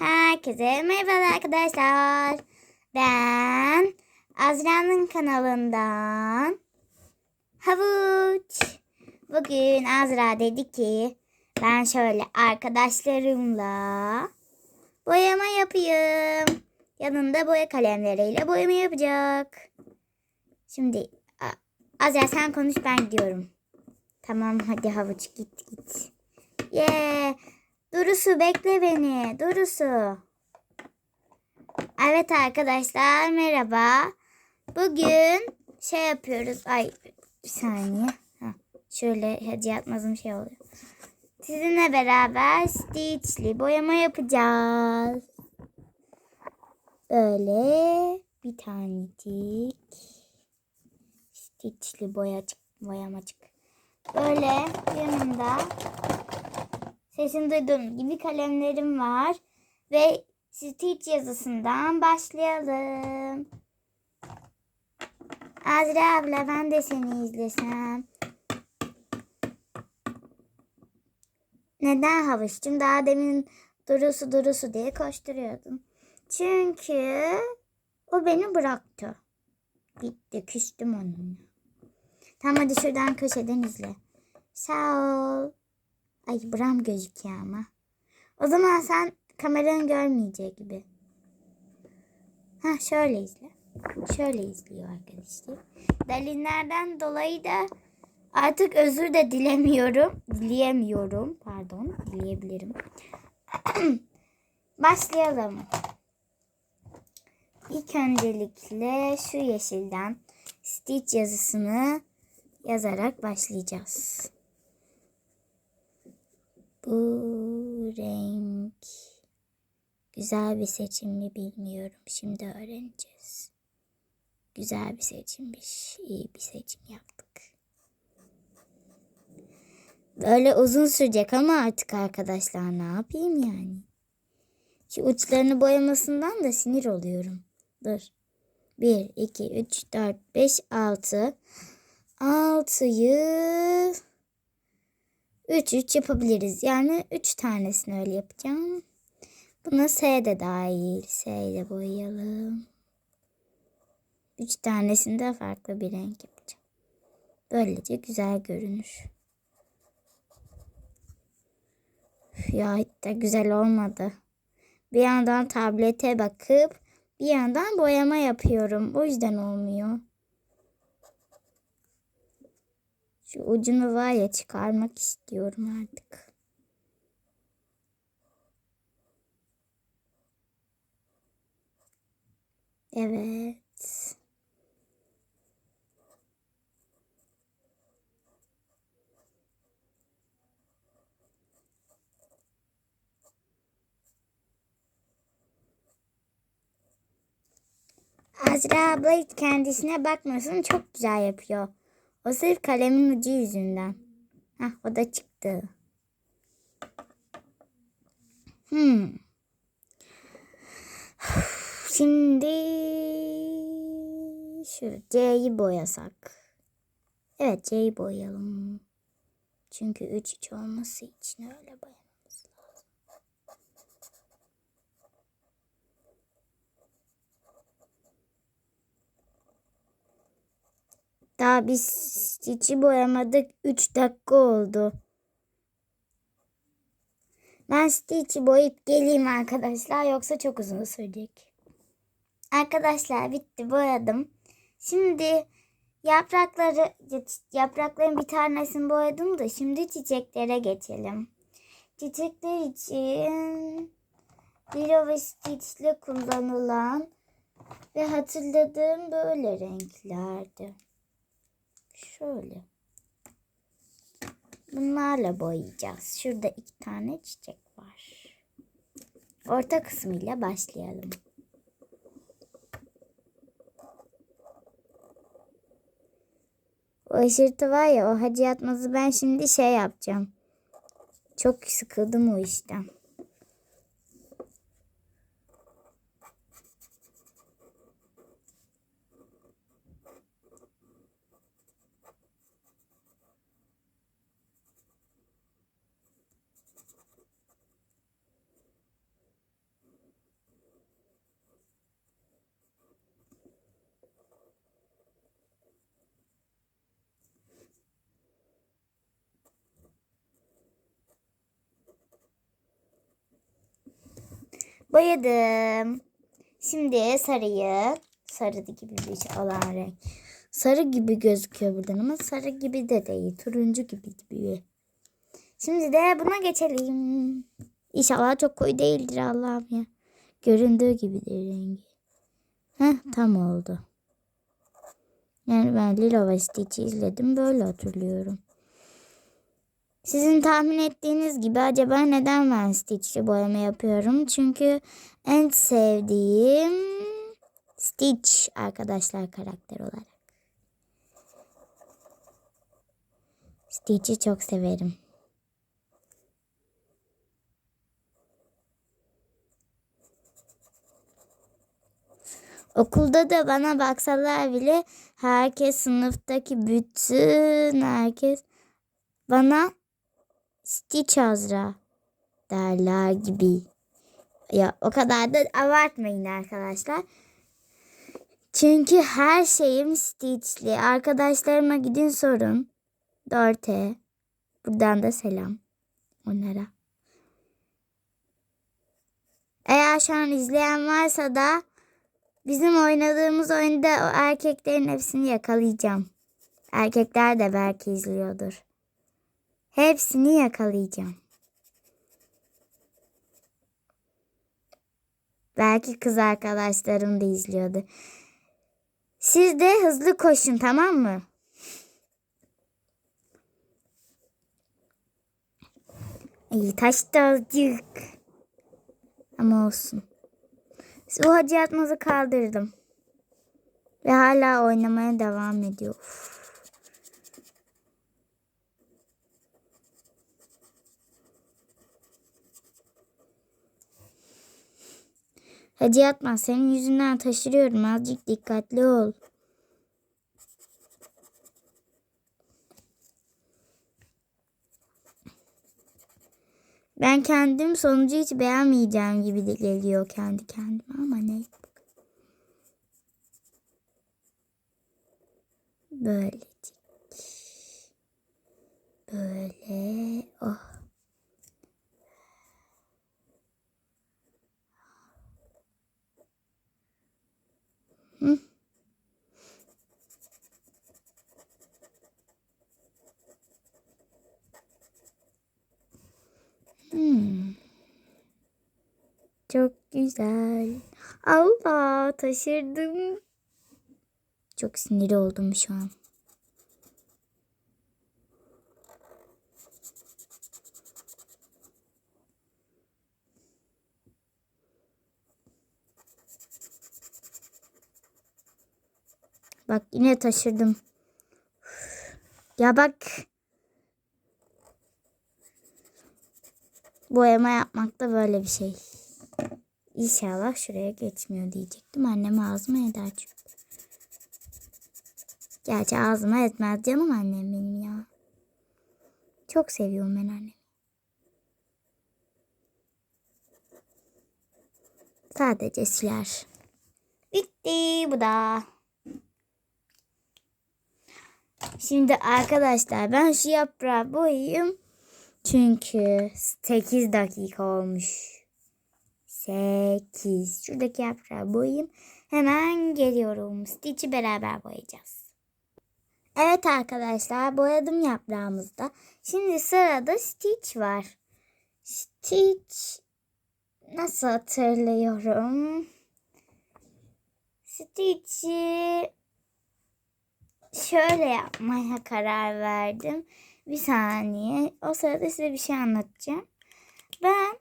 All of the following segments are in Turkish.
Herkese merhaba arkadaşlar. Ben Azra'nın kanalından Havuç. Bugün Azra dedi ki ben şöyle arkadaşlarımla boyama yapayım. Yanında boya kalemleriyle boyama yapacak. Şimdi Azra sen konuş ben gidiyorum. Tamam hadi Havuç git git. Yeah. Durusu bekle beni. Durusu. Evet arkadaşlar merhaba. Bugün şey yapıyoruz. Ay bir saniye. Heh, şöyle hediye atmazım şey oluyor. Sizinle beraber Stitch'li boyama yapacağız. Böyle bir tanecik Stitch'li boyacık, boyamacık. Böyle yanında Sesini duyduğum gibi kalemlerim var. Ve Stitch yazısından başlayalım. Azra abla ben de seni izlesem. Neden havuçtum? Daha demin durusu durusu diye koşturuyordum. Çünkü o beni bıraktı. Gitti küstüm onunla. Tamam hadi şuradan köşeden izle. Sağ ol. Ay buram gözüküyor ama. O zaman sen kameranın görmeyeceği gibi. Ha şöyle izle. Şöyle izliyor arkadaşlar. Dalinlerden dolayı da artık özür de dilemiyorum. Dileyemiyorum. Pardon. Dileyebilirim. Başlayalım. İlk öncelikle şu yeşilden Stitch yazısını yazarak başlayacağız. Bu renk güzel bir seçim mi bilmiyorum. Şimdi öğreneceğiz. Güzel bir seçimmiş. İyi bir seçim yaptık. Böyle uzun sürecek ama artık arkadaşlar ne yapayım yani. Şu uçlarını boyamasından da sinir oluyorum. Dur. 1, 2, 3, 4, 5, 6. 6'yı 3 3 yapabiliriz. Yani 3 tanesini öyle yapacağım. Buna S de dahil. S ile boyayalım. 3 tanesini de farklı bir renk yapacağım. Böylece güzel görünür. Ya hiç de güzel olmadı. Bir yandan tablete bakıp bir yandan boyama yapıyorum. O yüzden olmuyor. Şu ucunu var ya çıkarmak istiyorum artık. Evet. Azra abla hiç kendisine bakmasın çok güzel yapıyor. O sırf kalemin ucu yüzünden. Hah o da çıktı. Hmm. Şimdi şu C'yi boyasak. Evet C'yi boyayalım. Çünkü 3 3 olması için öyle boyamamız Daha biz içi boyamadık. 3 dakika oldu. Ben Stitch'i boyayıp geleyim arkadaşlar. Yoksa çok uzun sürecek. Arkadaşlar bitti boyadım. Şimdi yaprakları yaprakların bir tanesini boyadım da şimdi çiçeklere geçelim. Çiçekler için Lilo ve Stitch'le kullanılan ve hatırladığım böyle renklerdi. Şöyle. Bunlarla boyayacağız. Şurada iki tane çiçek var. Orta kısmıyla başlayalım. O ışırtı var ya o hacı yatmazı ben şimdi şey yapacağım. Çok sıkıldım o işten. Boyadım. Şimdi sarıyı sarı gibi bir şey olan renk. Sarı gibi gözüküyor buradan ama sarı gibi de değil. Turuncu gibi gibi. Şimdi de buna geçelim. İnşallah çok koyu değildir Allah'ım ya. Göründüğü gibidir rengi. Heh tam oldu. Yani ben Lilo ve Stitch'i izledim böyle hatırlıyorum. Sizin tahmin ettiğiniz gibi acaba neden ben Stitch'li boyama yapıyorum? Çünkü en sevdiğim Stitch arkadaşlar karakter olarak. Stitch'i çok severim. Okulda da bana baksalar bile herkes sınıftaki bütün herkes bana Stitch Azra derler gibi. Ya o kadar da abartmayın arkadaşlar. Çünkü her şeyim Stitch'li. Arkadaşlarıma gidin sorun. Dorte. Buradan da selam onlara. Eğer şu an izleyen varsa da bizim oynadığımız oyunda o erkeklerin hepsini yakalayacağım. Erkekler de belki izliyordur. Hepsini yakalayacağım. Belki kız arkadaşlarım da izliyordu. Siz de hızlı koşun tamam mı? İyi taştı azıcık. Ama olsun. O hacı kaldırdım. Ve hala oynamaya devam ediyor. Uf. Hacı yatma senin yüzünden taşırıyorum azıcık dikkatli ol. Ben kendim sonucu hiç beğenmeyeceğim gibi de geliyor kendi kendime ama ne? Böylecik. Böyle. Oh. Hı. Hmm. Çok güzel. Allah taşırdım. Çok sinir oldum şu an. Bak yine taşırdım. Ya bak. Boyama yapmak da böyle bir şey. İnşallah şuraya geçmiyor diyecektim. Annem ağzıma eder çünkü. Gerçi ağzıma etmez canım annem benim ya. Çok seviyorum ben annemi. Sadece siler. Bitti bu da. Şimdi arkadaşlar ben şu yaprağı boyayayım. Çünkü 8 dakika olmuş. 8. Şuradaki yaprağı boyayayım. Hemen geliyorum. Stitch'i beraber boyayacağız. Evet arkadaşlar boyadım yaprağımızda. Şimdi sırada Stitch var. Stitch nasıl hatırlıyorum? Stitch'i şöyle yapmaya karar verdim. Bir saniye. O sırada size bir şey anlatacağım. Ben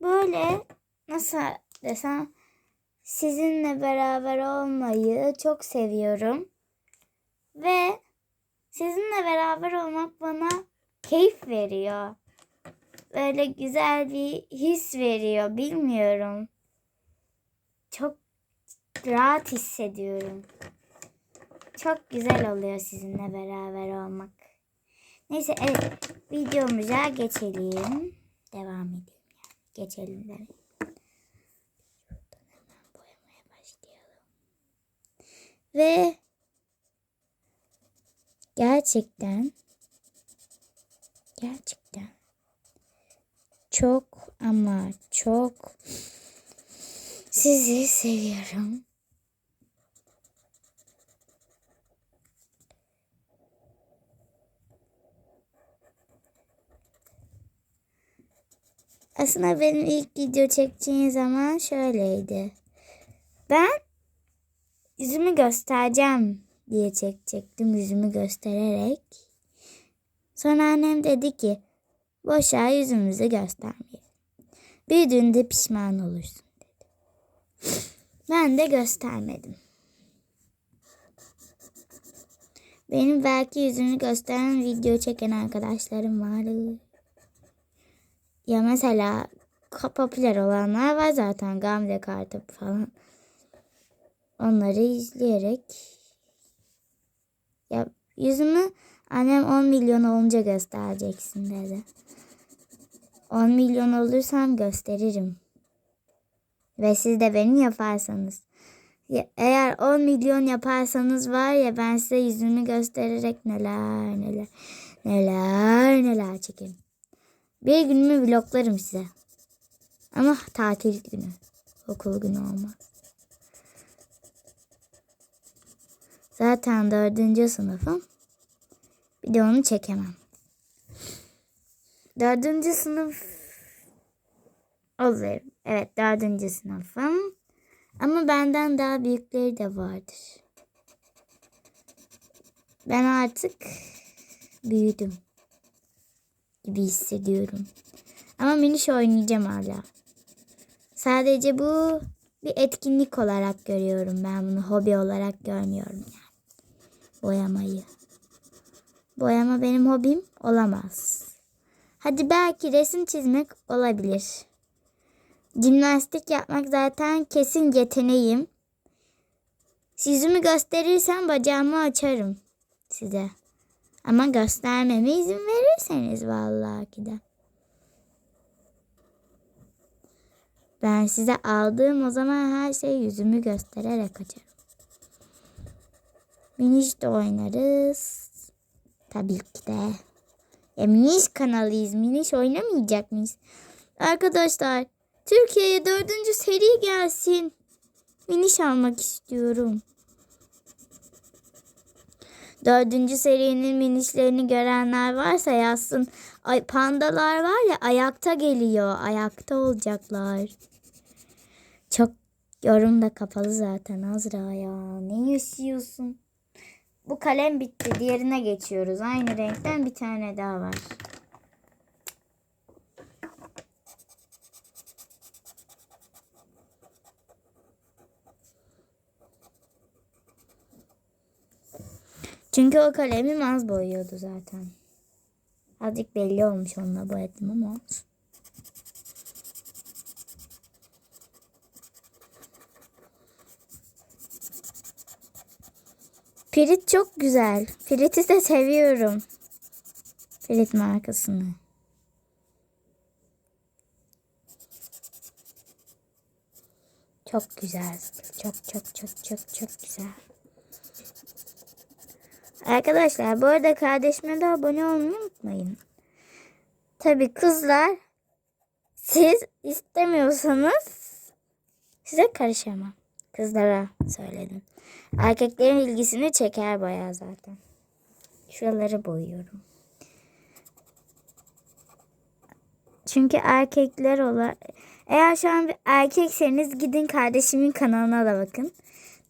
böyle nasıl desem sizinle beraber olmayı çok seviyorum. Ve sizinle beraber olmak bana keyif veriyor. Böyle güzel bir his veriyor. Bilmiyorum. Çok rahat hissediyorum. Çok güzel oluyor sizinle beraber olmak. Neyse evet videomuza geçelim. Devam edelim. Yani. Geçelim başlayalım. Ve gerçekten gerçekten çok ama çok Sizi seviyorum. Aslında benim ilk video çekeceğim zaman şöyleydi. Ben yüzümü göstereceğim diye çekecektim yüzümü göstererek. Sonra annem dedi ki boşa yüzümüzü göstermeyelim. Büyüdüğünde pişman olursun dedi. Ben de göstermedim. Benim belki yüzünü gösteren video çeken arkadaşlarım var. Ya mesela popüler olanlar var zaten Gamze Kartop falan. Onları izleyerek ya yüzümü annem 10 milyon olunca göstereceksin dedi. 10 milyon olursam gösteririm. Ve siz de beni yaparsanız. Ya, eğer 10 milyon yaparsanız var ya ben size yüzümü göstererek neler neler neler neler çekerim. Bir günümü vloglarım size. Ama tatil günü. Okul günü olmaz. Zaten dördüncü sınıfım. Bir de onu çekemem. Dördüncü sınıf olur. Evet dördüncü sınıfım. Ama benden daha büyükleri de vardır. Ben artık büyüdüm gibi hissediyorum. Ama miniş oynayacağım hala. Sadece bu bir etkinlik olarak görüyorum ben bunu. Hobi olarak görmüyorum yani. Boyamayı. Boyama benim hobim olamaz. Hadi belki resim çizmek olabilir. Jimnastik yapmak zaten kesin yeteneğim. Yüzümü gösterirsem bacağımı açarım size. Ama göstermeme izin verirseniz vallahi ki de. Ben size aldığım o zaman her şeyi yüzümü göstererek açarım. Miniş de oynarız. Tabii ki de. Ya Miniş kanalıyız. Miniş oynamayacak mıyız? Arkadaşlar Türkiye'ye dördüncü seri gelsin. Miniş almak istiyorum. Dördüncü serinin minişlerini görenler varsa yazsın. Ay, pandalar var ya ayakta geliyor. Ayakta olacaklar. Çok yorum da kapalı zaten Azra ya. Ne yaşıyorsun? Bu kalem bitti. Diğerine geçiyoruz. Aynı renkten bir tane daha var. Çünkü o kalemim az boyuyordu zaten. Azıcık belli olmuş onunla boyadım ama olsun. Pirit çok güzel. Pirit'i de seviyorum. Pirit markasını. Çok güzel. Çok çok çok çok çok güzel. Arkadaşlar bu arada kardeşime de abone olmayı unutmayın. Tabi kızlar siz istemiyorsanız size karışamam. Kızlara söyledim. Erkeklerin ilgisini çeker bayağı zaten. Şuraları boyuyorum. Çünkü erkekler olarak eğer şu an bir erkekseniz gidin kardeşimin kanalına da bakın.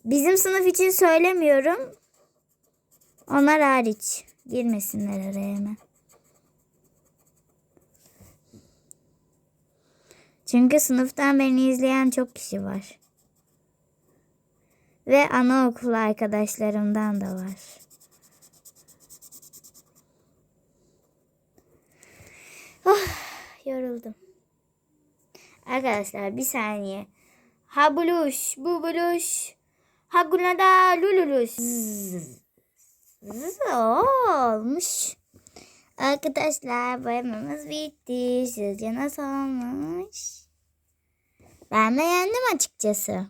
Bizim sınıf için söylemiyorum. Onlar hariç. Girmesinler araya hemen. Çünkü sınıftan beni izleyen çok kişi var. Ve anaokul arkadaşlarımdan da var. Oh, yoruldum. Arkadaşlar bir saniye. Ha buluş, bu buluş. Ha gunada lululuş. Zzz. Olmuş. Arkadaşlar boyamamız bitti. Sizce nasıl olmuş? Ben beğendim açıkçası.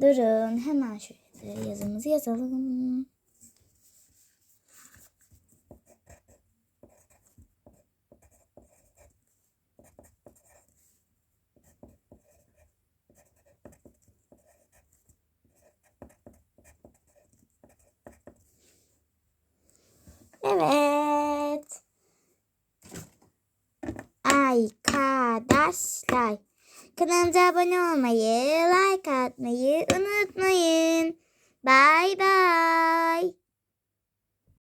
Durun hemen şöyle yazımızı yazalım. Evet. Arkadaşlar. Kanalımıza abone olmayı, like atmayı unutmayın. Bay bay.